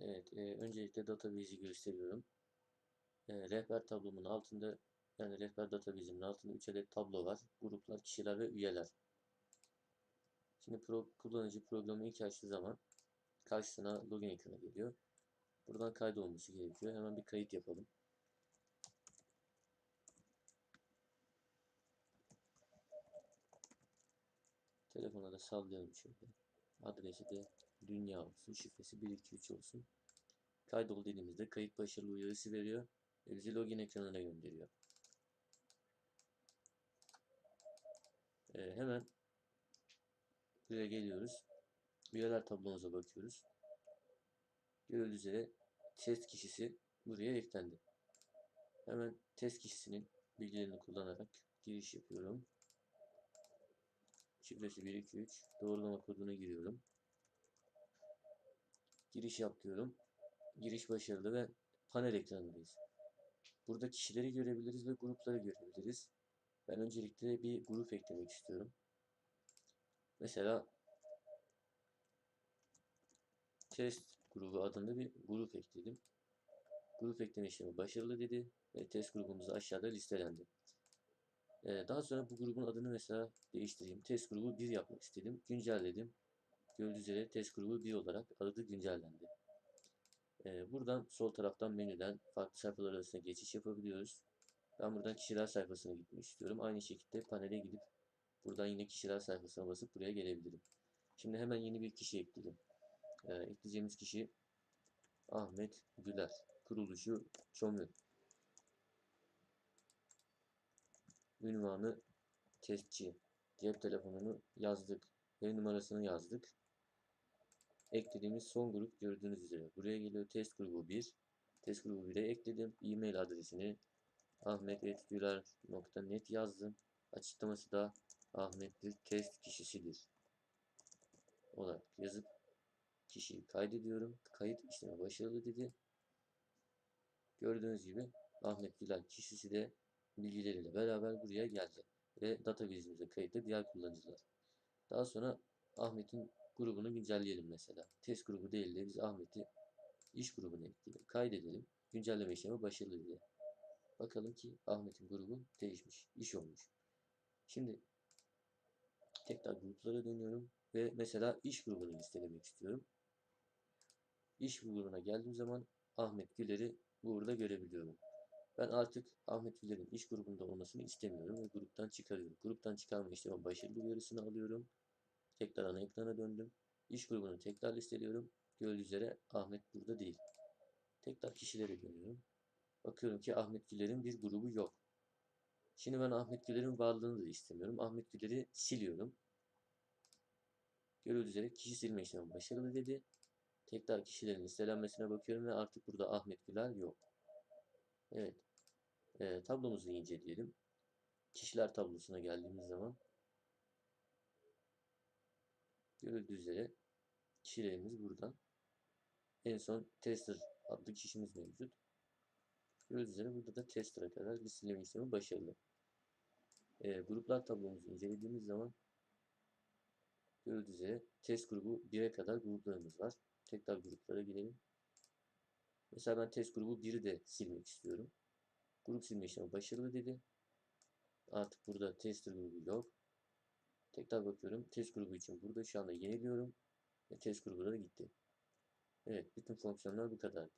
Evet, e, öncelikle database'i gösteriyorum. E, rehber tablomun altında yani rehber database'imin altında 3 adet tablo var. Gruplar, kişiler ve üyeler. Şimdi pro, kullanıcı programı ilk açtığı zaman karşısına login ekranı geliyor. Buradan kaydolması gerekiyor. Hemen bir kayıt yapalım. Telefona da sallayalım şöyle. Adresi de dünya olsun. Şifresi 123 olsun. Kaydol dediğimizde kayıt başarılı uyarısı veriyor. Ve bizi login ekranına gönderiyor. Ee, hemen buraya geliyoruz. Üyeler tablomuza bakıyoruz. Görüldüğü üzere test kişisi buraya eklendi. Hemen test kişisinin bilgilerini kullanarak giriş yapıyorum. Şifresi 123. Doğrulama kodunu giriyorum. Giriş yap diyorum. Giriş başarılı ve panel ekranındayız. Burada kişileri görebiliriz ve grupları görebiliriz. Ben öncelikle bir grup eklemek istiyorum. Mesela test grubu adında bir grup ekledim. Grup ekleme işlemi başarılı dedi ve test grubumuz aşağıda listelendi. Ee, daha sonra bu grubun adını mesela değiştireyim. Test grubu 1 yapmak istedim. Güncelledim. Gördüğünüz üzere test grubu 1 olarak adı güncellendi. Ee, buradan sol taraftan menüden farklı sayfalar arasında geçiş yapabiliyoruz. Ben buradan kişiler sayfasına gitmek istiyorum. Aynı şekilde panele gidip buradan yine kişiler sayfasına basıp buraya gelebilirim. Şimdi hemen yeni bir kişi ekledim. Ee, ekleyeceğimiz kişi Ahmet Güler. Kuruluşu Çomlu. Ünvanı testçi. Cep telefonunu yazdık. Ev numarasını yazdık. Eklediğimiz son grup gördüğünüz üzere. Buraya geliyor test grubu 1. Test grubu 1'e ekledim. E-mail adresini ahmet.güler.net yazdım. Açıklaması da Ahmet bir test kişisidir. olarak yazıp kişiyi kaydediyorum. Kayıt işlemi başarılı dedi. Gördüğünüz gibi Ahmet Güler kişisi de bilgileriyle beraber buraya geldi. Ve database'imize kayıtlı diğer kullanıcılar. Daha sonra Ahmet'in grubunu güncelleyelim mesela. Test grubu değil de biz Ahmet'i iş grubuna ekleyelim. Kaydedelim. Güncelleme işlemi başarılı diye. Bakalım ki Ahmet'in grubu değişmiş. iş olmuş. Şimdi tekrar gruplara dönüyorum. Ve mesela iş grubunu listelemek istiyorum. İş grubuna geldiğim zaman Ahmet Güler'i burada görebiliyorum. Ben artık Ahmet Güler'in iş grubunda olmasını istemiyorum ve gruptan çıkarıyorum. Gruptan çıkarma işlemi başarılı uyarısını alıyorum. Tekrar ana ekrana döndüm. İş grubunu tekrar listeliyorum. Gördüğünüz üzere Ahmet burada değil. Tekrar kişilere dönüyorum. Bakıyorum ki Ahmet Güler'in bir grubu yok. Şimdi ben Ahmet Güler'in varlığını da istemiyorum. Ahmet Güler'i siliyorum. Görüldüğü üzere kişi silme işlemi başarılı dedi. Tekrar kişilerin listelenmesine bakıyorum ve artık burada Ahmet Güler yok. Evet. E, tablomuzu inceleyelim. Kişiler tablosuna geldiğimiz zaman görüldüğü üzere kişilerimiz burada. En son tester adlı kişimiz mevcut. Gördüğünüz üzere burada da tester'a kadar listeleme işlemi başarılı. E, gruplar tablomuzu incelediğimiz zaman gördüğünüz üzere test grubu 1'e kadar gruplarımız var. Tekrar gruplara gidelim. Mesela ben test grubu 1'i de silmek istiyorum. Grup silme işlemi başarılı dedi. Artık burada tester grubu yok. Tekrar bakıyorum. Test grubu için burada şu anda yeniliyorum. Ve test grubu da gitti. Evet. Bütün fonksiyonlar bu kadar.